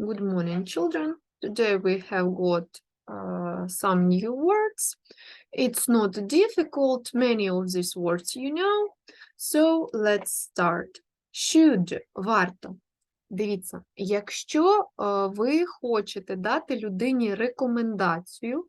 Good morning, children. Today we have got uh, some new words. It's not difficult, many of these words you know. So let's start. Should, варто. Дивіться, якщо е, ви хочете дати людині рекомендацію, е,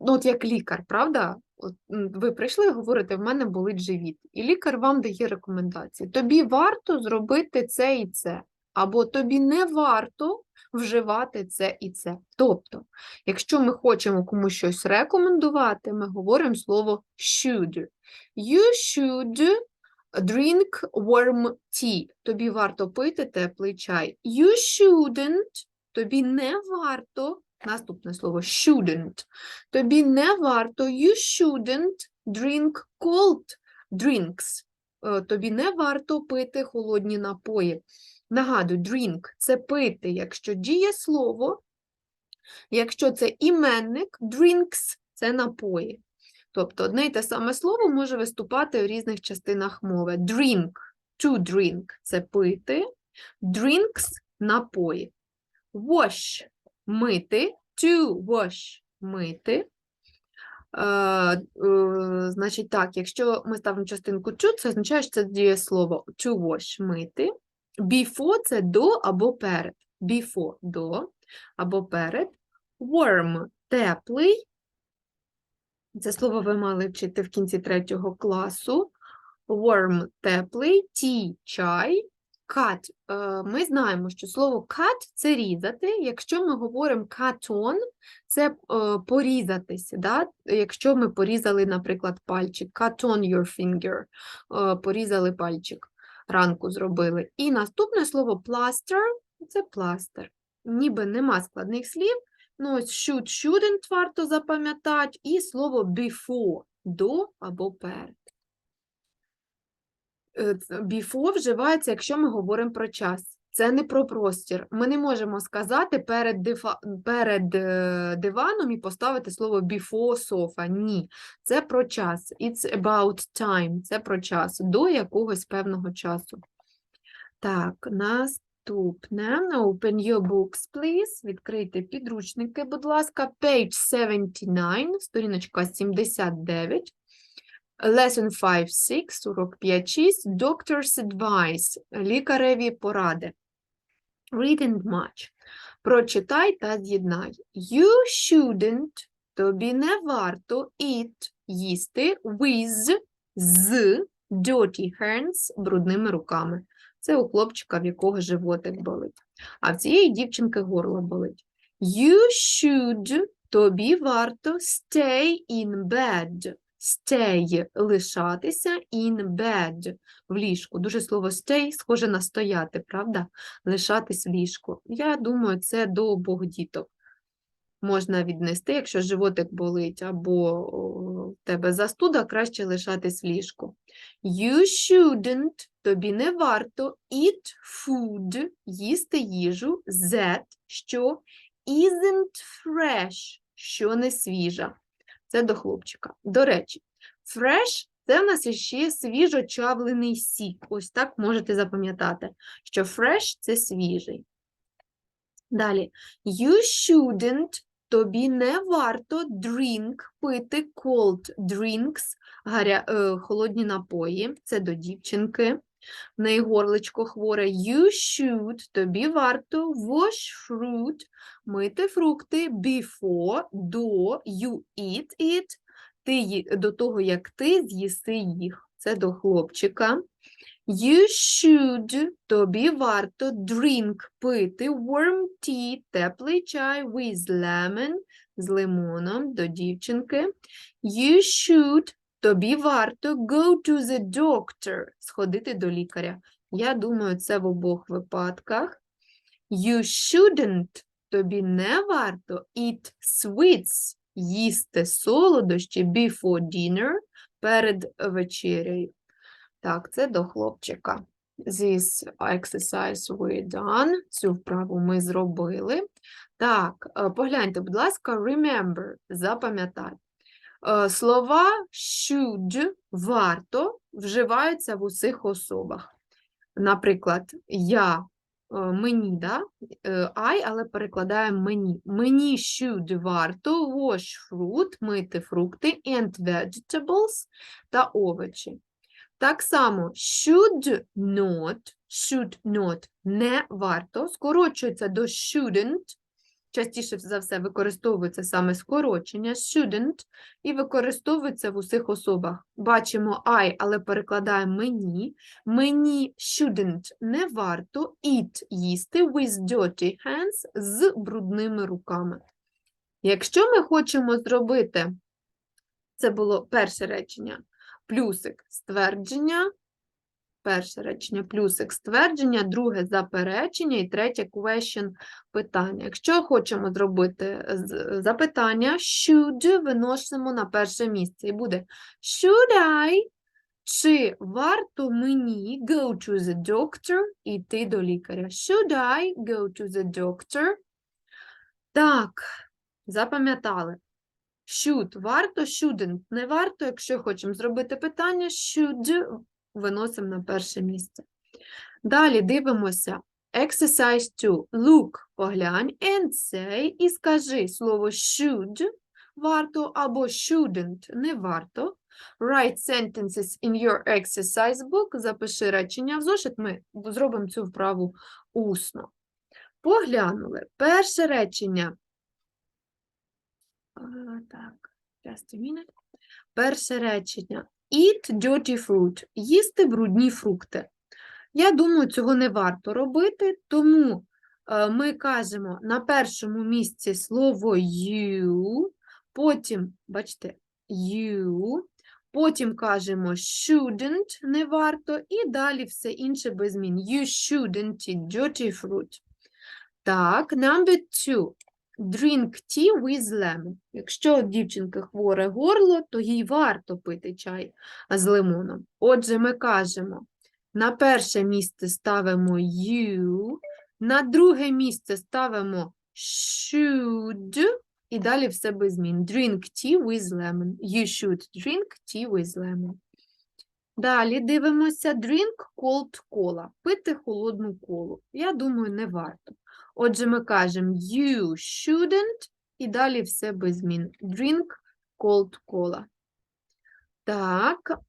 ну, от як лікар, правда? От, ви прийшли і говорите, в мене болить живіт, і лікар вам дає рекомендації. Тобі варто зробити це і це, або тобі не варто вживати це і це. Тобто, якщо ми хочемо комусь щось рекомендувати, ми говоримо слово should. You should drink warm tea. Тобі варто пити теплий чай. You shouldn't. Тобі не варто. Наступне слово shouldn't. Тобі не варто. You shouldn't drink cold drinks. Е, Тобі не варто пити холодні напої. Нагадую, drink – це пити, якщо дієслово, якщо це іменник, drinks – це напої. Тобто одне й те саме слово може виступати в різних частинах мови. Drink – to drink – це пити, drinks – напої. Wash – мити, to wash – мити. Е, е, значить так, якщо ми ставимо частинку to, це означає, що це дієслово to wash – мити. Before – це до або перед. Before – до або перед. Warm – теплий. Це слово ви мали вчити в кінці третього класу. Warm – теплий, tea – чай, cut. е, Ми знаємо, що слово cut – це різати. Якщо ми говоримо cut on, це е, порізатися. Да? Якщо ми порізали, наприклад, пальчик, cut on your finger, е, порізали пальчик, ранку зробили. І наступне слово plaster – це пластир. Ніби нема складних слів, Ну, ось should, shouldn't варто запам'ятати, і слово before – до або перед. Е, ц- Before вживається, якщо ми говоримо про час. Це не про простір. Ми не можемо сказати перед, дифа... перед е, диваном і поставити слово before sofa. Ні. Це про час. It's about time. Це про час. До якогось певного часу. Так, наступне. Open your books, please. Відкрийте підручники, будь ласка. Page 79, сторіночка 79. Lesson 5-6, урок 5-6. Doctor's advice. Лікареві поради. Read and match. Прочитай та з'єднай. You shouldn't, тобі не варто eat, їсти with, з dirty hands, брудними руками. Це у хлопчика, в якого животик болить. А в цієї дівчинки горло болить. You should, тобі варто stay in bed. Stay – лишатися, in bed – в ліжку. Дуже слово stay схоже на стояти, правда? Лишатись в ліжку. Я думаю, це до обох діток можна віднести, якщо животик болить або в тебе застуда, краще лишатись в ліжку. You shouldn't, тобі не варто eat food, їсти їжу, that, що isn't fresh, що не свіжа. Це до хлопчика. До речі, fresh – це в нас ще свіжочавлений сік. Ось так можете запам'ятати, що fresh – це свіжий. Далі. You shouldn't, тобі не варто drink, пити cold drinks, е, холодні напої. Це до дівчинки. В неї горличко хворе. You should, тобі варто wash fruit, мити фрукти before, до, you eat it, ти, до того, як ти з'їси їх. Це до хлопчика. You should, тобі варто drink, пити warm tea, теплий чай with lemon, з лимоном, до дівчинки. You should, тобі варто go to the doctor, сходити до лікаря. Я думаю, це в обох випадках. You shouldn't, тобі не варто eat sweets, їсти солодощі before dinner, перед вечерею. Так, це до хлопчика. This exercise we done. Цю вправу ми зробили. Так, е, погляньте, будь ласка, remember, запам'ятай. Е, Слова should, варто вживаються в усіх особах. Наприклад, я мені, да? Е, I, але перекладаємо мені. Мені should варто wash fruit, мити фрукти and vegetables та овочі. Так само should not, should not не варто, скорочується до shouldn't, частіше за все використовується саме скорочення shouldn't і використовується в усіх особах. Бачимо I, але перекладаємо мені. Мені shouldn't не варто eat їсти with dirty hands з брудними руками. Якщо ми хочемо зробити, це було перше речення, плюсик ствердження, перше речення плюсик ствердження, друге заперечення і третє question питання. Якщо хочемо зробити запитання, should виносимо на перше місце і буде should I чи варто мені go to the doctor іти до лікаря? Should I go to the doctor? Так, запам'ятали. Should варто, shouldn't не варто. Якщо хочемо зробити питання, should виносимо на перше місце. Далі дивимося. Exercise 2. Look, поглянь, and say і скажи слово should варто або shouldn't не варто. Write sentences in your exercise book. Запиши речення в зошит. Ми зробимо цю вправу усно. Поглянули. Перше речення. Так, just a minute. Перше речення. Eat dirty fruit. Їсти брудні фрукти. Я думаю, цього не варто робити, тому е, ми кажемо на першому місці слово you, потім, бачите, you, потім кажемо shouldn't, не варто, і далі все інше без змін. You shouldn't eat dirty fruit. Так, number two. Drink tea with lemon. Якщо дівчинки хворе горло, то їй варто пити чай з лимоном. Отже, ми кажемо, на перше місце ставимо you, на друге місце ставимо should, і далі все без змін. Drink tea with lemon. You should drink tea with lemon. Далі дивимося drink cold cola. Пити холодну колу. Я думаю, не варто. Отже, ми кажемо you shouldn't і далі все без змін. Drink cold cola. Так.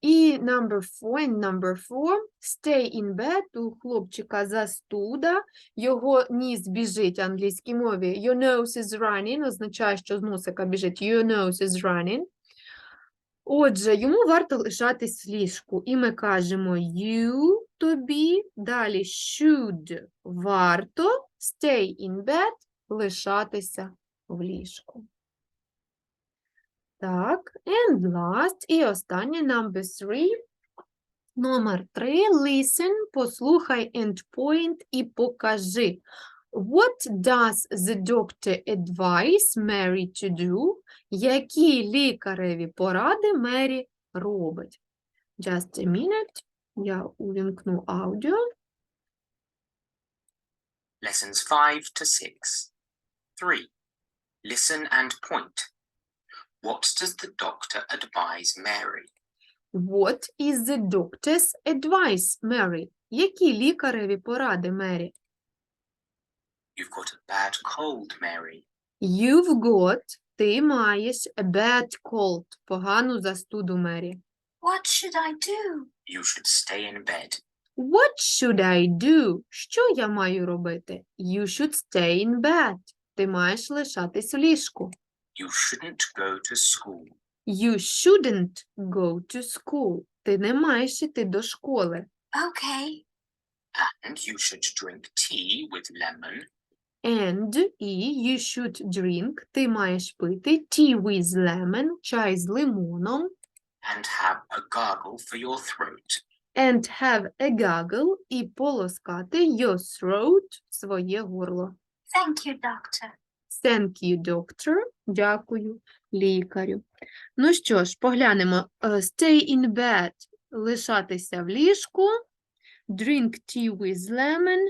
І number four, and number four. Stay in bed. У хлопчика застуда. Його ніс біжить в англійській мові. Your nose is running означає, що з носика біжить. Your nose is running. Отже, йому варто лишатись в ліжку. І ми кажемо you тобі, далі should варто, stay in bed, лишатися в ліжку. Так, and last, і останнє, number three. Номер три. Listen, послухай and point і покажи. What does the doctor advise Mary to do? Які лікареві поради Мері робить? Just a minute. Я увімкну аудіо. Lessons 5 to 6. 3. Listen and point. What does the doctor advise Mary? What is the doctor's advice, Mary? Які лікареві поради, Мері? You've got a bad cold, Mary. You've got, ти маєш a bad cold, погану застуду, Мері. What should I do? You should stay in bed. What should I do? Що я маю робити? You should stay in bed. Ти маєш лишатись в ліжку. You shouldn't go to school. You shouldn't go to school. Ти не маєш іти до школи. Okay. And you should drink tea with lemon. And і you should drink. Ти маєш пити tea with lemon, чай з лимоном. And have a gargle for your throat. And have a gargle і полоскати your throat, своє горло. Thank you, doctor. Thank you, doctor. Дякую, лікарю. Ну що ж, поглянемо. Е, Stay in bed. Лишатися в ліжку. Drink tea with lemon.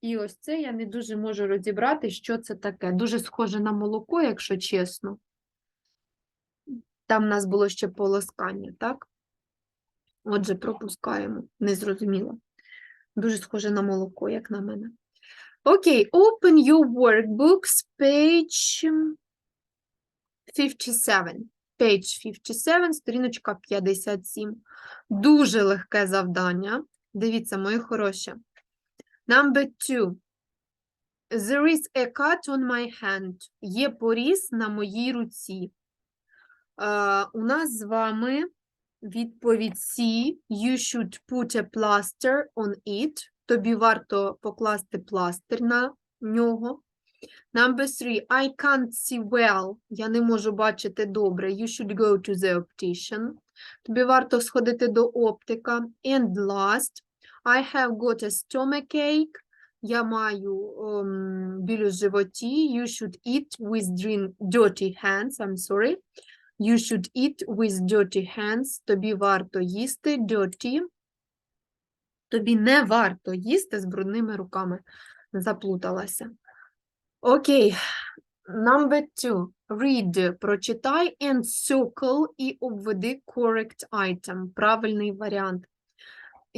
І ось це я не дуже можу розібрати, що це таке. Дуже схоже на молоко, якщо чесно. Там в нас було ще полоскання, так? Отже, пропускаємо. Незрозуміло. Дуже схоже на молоко, як на мене. Окей, open your workbooks, page 57. Page 57, сторіночка 57. Дуже легке завдання. Дивіться, мої хороші. Number two. There is a cut on my hand. Є поріз на моїй руці. Е, у нас з вами відповідь C. You should put a plaster on it. Тобі варто покласти пластир на нього. Number three. I can't see well. Я не можу бачити добре. You should go to the optician. Тобі варто сходити до оптика. And last. I have got a stomachache. Я маю ем, біль у животі. You should eat with dirty hands. I'm sorry. You should eat with dirty hands. Тобі варто їсти dirty. Тобі не варто їсти з брудними руками. Заплуталася. Окей. Number two. Read. Прочитай and circle і обведи correct item. Правильний варіант.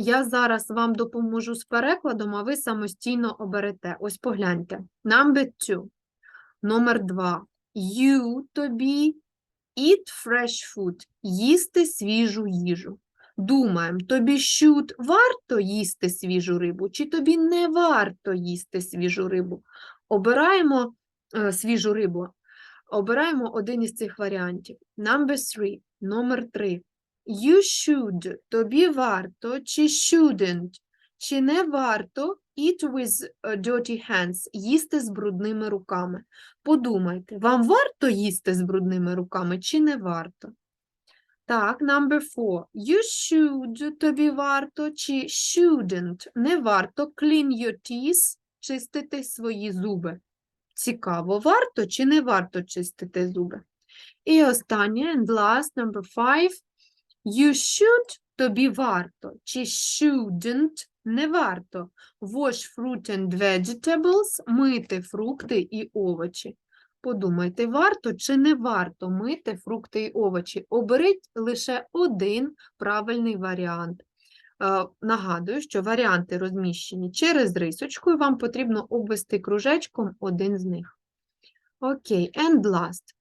Я зараз вам допоможу з перекладом, а ви самостійно оберете. Ось погляньте. Number two. Номер два. You тобі eat fresh food. Їсти свіжу їжу. Думаємо, тобі should варто їсти свіжу рибу, чи тобі не варто їсти свіжу рибу. Обираємо е, свіжу рибу. Обираємо один із цих варіантів. Number three. Номер три. You should. Тобі варто, чи shouldn't, чи не варто eat with е, dirty hands. Їсти з брудними руками. Подумайте, вам варто їсти з брудними руками, чи не варто? Так, number four. You should, тобі варто, чи shouldn't, не варто clean your teeth, чистити свої зуби. Цікаво, варто чи не варто чистити зуби? І останнє, and last, number five. You should, тобі варто, чи shouldn't, не варто. Wash fruit and vegetables, мити фрукти і овочі. Подумайте, варто чи не варто мити фрукти і овочі. Оберіть лише один правильний варіант. Е, Нагадую, що варіанти розміщені через рисочку, і вам потрібно обвести кружечком один з них. Окей, and last.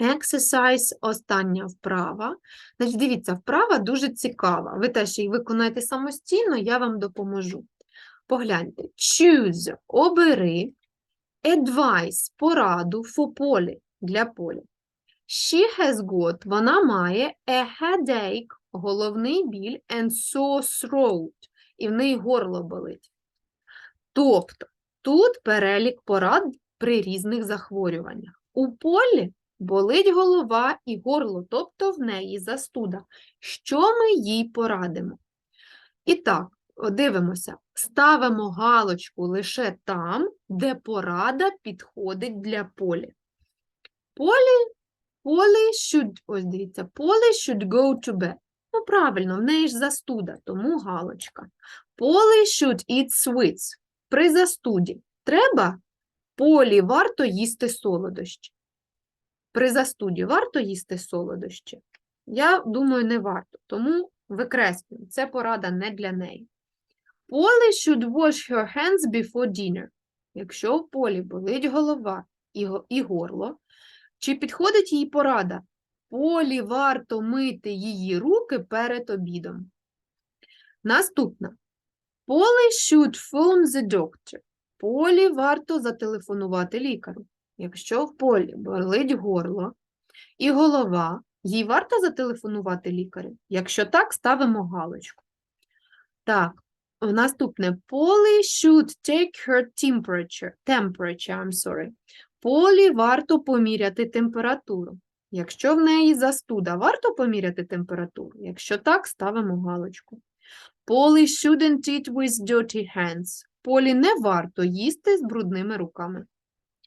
Exercise – остання вправа. Значить, дивіться, вправа дуже цікава. Ви теж її виконаєте самостійно, я вам допоможу. Погляньте. Choose – обери. Advice – пораду for полі, для поля. She has got – вона має a headache – головний біль and sore throat – і в неї горло болить. Тобто, тут перелік порад при різних захворюваннях. У полі болить голова і горло, тобто в неї застуда. Що ми їй порадимо? І так, дивимося, ставимо галочку лише там, де порада підходить для полі. Полі, полі should, ось дивіться, полі should go to bed. Ну, правильно, в неї ж застуда, тому галочка. Полі should eat sweets. При застуді треба, полі варто їсти солодощі. При застуді варто їсти солодощі? Я думаю, не варто, тому викреслюємо. Це порада не для неї. Полі should wash her hands before dinner. Якщо в полі болить голова і горло, чи підходить їй порада? Полі варто мити її руки перед обідом. Наступна. Полі should phone the doctor. Полі варто зателефонувати лікарю. Якщо в полі болить горло і голова, їй варто зателефонувати лікарю? Якщо так, ставимо галочку. Так, наступне. Полі should take her temperature. Temperature, I'm sorry. Полі варто поміряти температуру. Якщо в неї застуда, варто поміряти температуру? Якщо так, ставимо галочку. Полі shouldn't eat with dirty hands. Полі не варто їсти з брудними руками.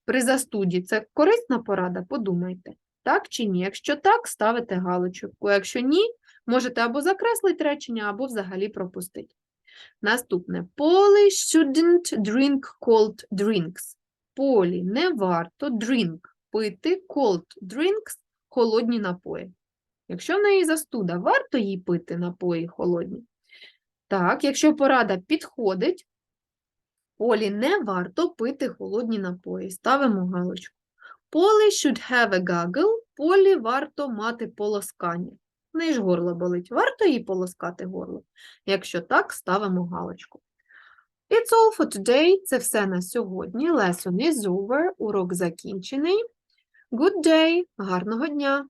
При застуді це корисна порада? Подумайте. Так чи ні? Якщо так, ставите галочку. Якщо ні, можете або закреслити речення, або взагалі пропустити. Наступне. Полі shouldn't drink cold drinks. Полі не варто drink пити cold drinks холодні напої. Якщо в неї застуда, варто їй пити напої холодні? Так, якщо порада підходить, Полі не варто пити холодні напої. Ставимо галочку. Полі should have a goggle. Полі варто мати полоскання. В неї ж горло болить. Варто їй полоскати горло? Якщо так, ставимо галочку. It's all for today. Це все на сьогодні. Lesson is over. Урок закінчений. Good day. Гарного дня.